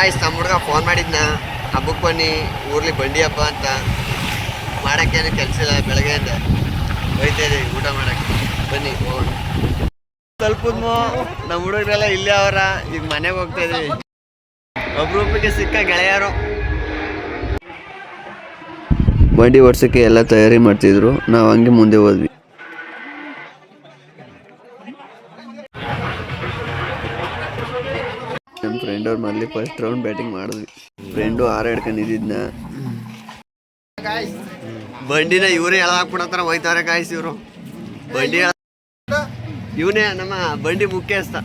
Guys ನಮ್ಮ ಹುಡುಗ phone ಮಾಡಿದ್ನ. ಹಬ್ಬಕ್ಕೆ ಬನ್ನಿ, ಊರ್ಲಿ ಬಂಡಿ ಹಬ್ಬ ಅಂತ ಮಾಡೋಕ್ಕೇನು ಕೆಲಸ ಇಲ್ಲ, ಬೆಳಗ್ಗೆಯಿಂದ ಹೋಯ್ತಾ ಇದ್ದೀವಿ ಊಟ ಮಾಡಕ್ಕೆ. ಬನ್ನಿ, ಹೋಗೋಣ. ತಲುಪಿದ್ಮೋ ನಮ್ಮ ಹುಡುಗರೆಲ್ಲ ಇಲ್ಲೇ ಅವರ, ಈಗ ಮನೆಗೆ ಹೋಗ್ತಾ ಇದೀವಿ. ಒಬ್ರೊಬ್ರಿಗೆ ಸಿಕ್ಕ ಗೆಳೆಯರು. ಬಂಡಿ ಓಡ್ಸೋಕ್ಕೆ ಎಲ್ಲ ತಯಾರಿ ಮಾಡ್ತಿದ್ರು. ನಾವು ಹಂಗೆ ಮುಂದೆ ಹೋದ್ವಿ. ನಮ್ಮ ಫ್ರೆಂಡ್ ಅವ್ರ ಮನೇಲಿ ಫಸ್ಟ್ ರೌಂಡ್ ಬ್ಯಾಟಿಂಗ್ ಮಾಡಿದ್ವಿ. ಫ್ರೆಂಡು ಆರ ಹಿಡ್ಕೊಂಡಿದ್ನ ಬಂಡಿನ ಇವರೇ ಎಳ್ದಾಕ್ಬಿಡತ್ತಾರ ಹೋಯ್ತಾರೆ ಕಾಯಿಸಿ ಇವರು. ಬಂಡಿ ಇವನೇ ನಮ್ಮ ಬಂಡಿ ಮುಖ್ಯಸ್ಥ.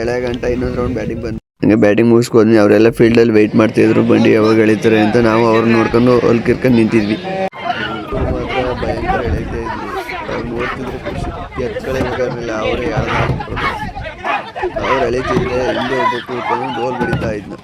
ಎಳೆ ಗಂಟ ಇನ್ನೊಂದು ರೌಂಡ್ ಬ್ಯಾಟಿಂಗ್ ಬಂದು ಹಂಗೆ ಬ್ಯಾಟಿಂಗ್ ಮುಗಿಸ್ಕೊಂಡ್ವಿ. ಅವರೆಲ್ಲ ಫೀಲ್ಡಲ್ಲಿ ವೆಯ್ಟ್ ಮಾಡ್ತಿದ್ರು. ಬಂಡಿ ಯಾವಾಗ ಎಳಿತಾರೆ ಅಂತ ನಾವು ಅವ್ರನ್ನ ನೋಡ್ಕೊಂಡು ಅಲ್ಲಿ ಕಿರ್ಕೊಂಡು ನಿಂತಿದ್ವಿ. ಅವ್ರು ಎಳಿತಿದ್ರೆ ಹಿಂದೆ ಒಬ್ಬ ಕೂತ್ಕೊಂಡು ಗೋಲ್ ಬಿಡಿತಾ ಇದ್ನ.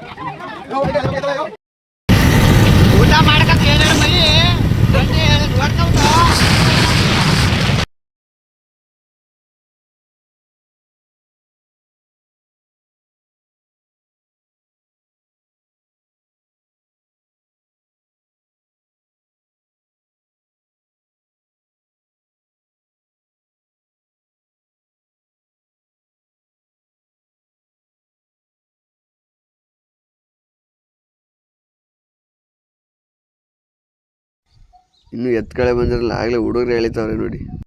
ಇನ್ನು ಎತ್ಕಳೆ ಬಂದಿರಲ್ಲ ಆಗಲೇ ಹುಡುಗರು ಎಳಿತಾವ್ರೆ ನೋಡಿ.